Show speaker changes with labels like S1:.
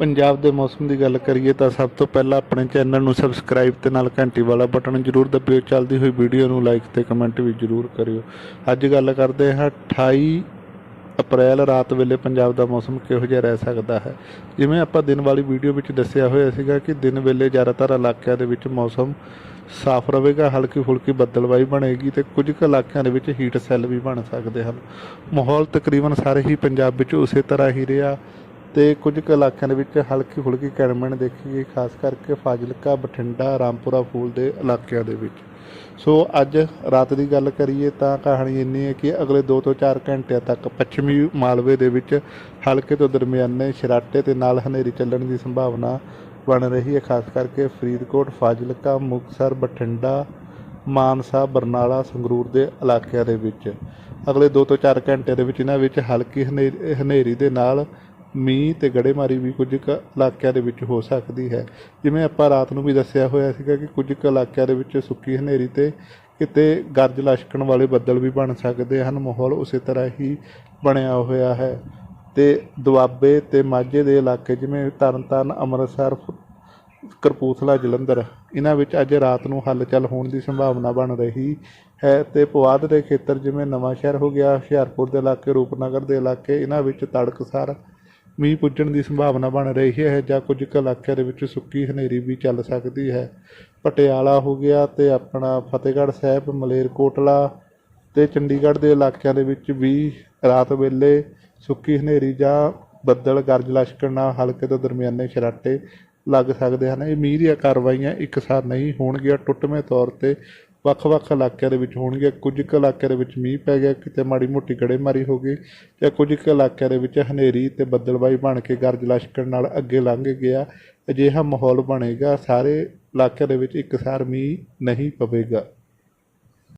S1: ਪੰਜਾਬ ਦੇ ਮੌਸਮ ਦੀ ਗੱਲ ਕਰੀਏ ਤਾਂ ਸਭ ਤੋਂ ਪਹਿਲਾਂ ਆਪਣੇ ਚੈਨਲ ਨੂੰ ਸਬਸਕ੍ਰਾਈਬ ਤੇ ਨਾਲ ਘੰਟੀ ਵਾਲਾ ਬਟਨ ਜ਼ਰੂਰ ਦਬਿਓ। ਚੱਲਦੀ ਹੋਈ ਵੀਡੀਓ ਨੂੰ ਲਾਈਕ ਤੇ ਕਮੈਂਟ ਵੀ ਜ਼ਰੂਰ ਕਰਿਓ। ਅੱਜ ਗੱਲ ਕਰਦੇ ਹਾਂ 28 ਅਪ੍ਰੈਲ ਰਾਤ ਵੇਲੇ ਪੰਜਾਬ ਦਾ ਮੌਸਮ ਕਿਹੋ ਜਿਹਾ ਰਹਿ ਸਕਦਾ ਹੈ। ਜਿਵੇਂ ਆਪਾਂ ਦਿਨ ਵਾਲੀ ਵੀਡੀਓ ਵਿੱਚ ਦੱਸਿਆ ਹੋਇਆ ਸੀਗਾ ਕਿ ਦਿਨ ਵੇਲੇ ਜ਼ਿਆਦਾਤਰ ਇਲਾਕਿਆਂ ਦੇ ਵਿੱਚ ਮੌਸਮ ਸਾਫ਼ ਰਹੇਗਾ ਹਲਕੀ ਫੁਲਕੀ ਬੱਦਲਵਾਈ ਬਣੇਗੀ ਤੇ ਕੁਝ ਕੁ ਇਲਾਕਿਆਂ ਦੇ ਵਿੱਚ ਹੀਟ ਸੈੱਲ ਵੀ ਬਣ ਸਕਦੇ ਹਨ। ਮਾਹੌਲ ਤਕਰੀਬਨ ਸਾਰੇ ਹੀ ਪੰਜਾਬ ਵਿੱਚ ਉਸੇ ਤਰ੍ਹਾਂ ਹੀ ਰਿਹਾ। ਤੇ ਕੁਝ ਕੁ ਇਲਾਕਿਆਂ ਦੇ ਵਿੱਚ ਹਲਕੀ ਫੁਲਕੀ ਕੈਰਮੈਂਟ ਦੇਖੀ ਗਈ, ਖਾਸ ਕਰਕੇ ਫਾਜ਼ਿਲਕਾ, ਬਠਿੰਡਾ, ਰਾਮਪੁਰਾ, ਫੂਲ ਦੇ ਇਲਾਕਿਆਂ ਦੇ ਵਿੱਚ। ਸੋ ਅੱਜ ਰਾਤ ਦੀ ਗੱਲ ਕਰੀਏ ਤਾਂ ਕਹਾਣੀ ਇੰਨੀ ਹੈ ਕਿ ਅਗਲੇ 2 ਤੋਂ 4 ਘੰਟਿਆਂ ਤੱਕ ਪੱਛਮੀ ਮਾਲਵੇ ਦੇ ਵਿੱਚ ਹਲਕੇ ਤੋਂ ਦਰਮਿਆਨੇ ਸ਼ਰਾਟੇ ਤੇ ਨਾਲ ਹਨੇਰੀ ਚੱਲਣ ਦੀ ਸੰਭਾਵਨਾ ਬਣ ਰਹੀ ਹੈ, ਖਾਸ ਕਰਕੇ ਫਰੀਦਕੋਟ, ਫਾਜ਼ਿਲਕਾ, ਮੁਕਤਸਰ, ਬਠਿੰਡਾ, ਮਾਨਸਾ, ਬਰਨਾਲਾ, ਸੰਗਰੂਰ ਦੇ ਇਲਾਕਿਆਂ ਦੇ ਵਿੱਚ। ਅਗਲੇ 2 ਤੋਂ 4 ਘੰਟਿਆਂ ਦੇ ਵਿੱਚ ਇਹਨਾਂ ਵਿੱਚ ਹਲਕੀ ਹਨੇਰੀ ਹਨੇਰੀ ਦੇ ਨਾਲ ਮੀਂਹ ਤੇ ਗੜੇਮਾਰੀ ਵੀ ਕੁਝ ਕੁ ਇਲਾਕਿਆਂ ਦੇ ਵਿੱਚ ਹੋ ਸਕਦੀ ਹੈ। ਜਿਵੇਂ ਆਪਾਂ ਰਾਤ ਨੂੰ ਵੀ ਦੱਸਿਆ ਹੋਇਆ ਸੀਗਾ ਕਿ ਕੁਝ ਕੁ ਇਲਾਕਿਆਂ ਦੇ ਵਿੱਚ ਸੁੱਕੀ ਹਨੇਰੀ ਤੇ ਕਿਤੇ ਗਰਜ ਲਸ਼ਕਣ ਵਾਲੇ ਬੱਦਲ ਵੀ ਬਣ ਸਕਦੇ ਹਨ। ਮਾਹੌਲ ਉਸੇ ਤਰ੍ਹਾਂ ਹੀ ਬਣਿਆ ਹੋਇਆ ਹੈ। ਤੇ ਦੁਆਬੇ ਤੇ ਮਾਝੇ ਦੇ ਇਲਾਕੇ ਜਿਵੇਂ ਤਰਨਤਾਰਨ, ਅੰਮ੍ਰਿਤਸਰ ਕਰਪੂਥਲਾ ਜਲੰਧਰ, ਇਹਨਾਂ ਵਿੱਚ ਅੱਜ ਰਾਤ ਨੂੰ ਹਲਚਲ ਹੋਣ ਦੀ ਸੰਭਾਵਨਾ ਬਣ ਰਹੀ ਹੈ ਤੇ ਪੁਆਧ ਦੇ ਖੇਤਰ ਜਿਵੇਂ ਨਵਾਂ ਸ਼ਹਿਰ ਹੋ ਗਿਆ, ਹੁਸ਼ਿਆਰਪੁਰ ਦੇ ਇਲਾਕੇ, ਰੂਪਨਗਰ ਦੇ ਇਲਾਕੇ, ਇਹਨਾਂ ਵਿੱਚ ਤੜਕਸਾਰ ਮੀਂਹ ਪੁੱਜਣ ਦੀ ਸੰਭਾਵਨਾ ਬਣ ਰਹੀ ਹੈ ਜਾਂ ਕੁਝ ਕੁ ਇਲਾਕਿਆਂ ਦੇ ਵਿੱਚ ਸੁੱਕੀ ਹਨੇਰੀ ਵੀ ਚੱਲ ਸਕਦੀ ਹੈ। ਪਟਿਆਲਾ ਹੋ ਗਿਆ ਤੇ ਆਪਣਾ ਫਤਿਹਗੜ੍ਹ ਸਾਹਿਬ, ਮਲੇਰਕੋਟਲਾ ਤੇ ਚੰਡੀਗੜ੍ਹ ਦੇ ਇਲਾਕਿਆਂ ਦੇ ਵਿੱਚ ਵੀ ਰਾਤ ਵੇਲੇ ਸੁੱਕੀ ਹਨੇਰੀ ਜਾਂ ਬੱਦਲ, ਗਰਜ ਲਸ਼ਕਣ ਨਾਲ ਹਲਕੇ ਤੋਂ ਦਰਮਿਆਨੇ ਸ਼ਰਾਟੇ ਲੱਗ ਸਕਦੇ ਹਨ। ਇਹ ਮੀਂਹ ਦੀਆਂ ਕਾਰਵਾਈਆਂ ਇੱਕਸਾਰ ਨਹੀਂ ਹੋਣਗੀਆਂ। ਟੁੱਟਵੇਂ ਤੌਰ ਤੇ ਵੱਖ-ਵੱਖ ਇਲਾਕਿਆਂ ਦੇ ਵਿੱਚ ਹੋਣਗੀਆਂ ਕੁਝ ਕੁ ਇਲਾਕਿਆਂ ਦੇ ਵਿੱਚ ਮੀਂਹ ਪੈ ਗਿਆ, ਕਿਤੇ ਮਾੜੀ ਮੋਟੀ ਗੜੇਮਾਰੀ ਹੋ ਗਈ ਜਾਂ ਕੁਝ ਕੁ ਇਲਾਕਿਆਂ ਦੇ ਵਿੱਚ ਹਨੇਰੀ ਤੇ ਬੱਦਲਬਾਈ ਬਣ ਕੇ ਗਰਜ ਲਸ਼ਕਣ ਨਾਲ ਅੱਗੇ ਲੰਘ ਗਿਆ। ਅਜਿਹਾ ਮਾਹੌਲ ਬਣੇਗਾ, ਸਾਰੇ ਇਲਾਕਿਆਂ ਦੇ ਵਿੱਚ ਇੱਕਸਾਰ ਮੀਂਹ ਨਹੀਂ ਪਵੇਗਾ।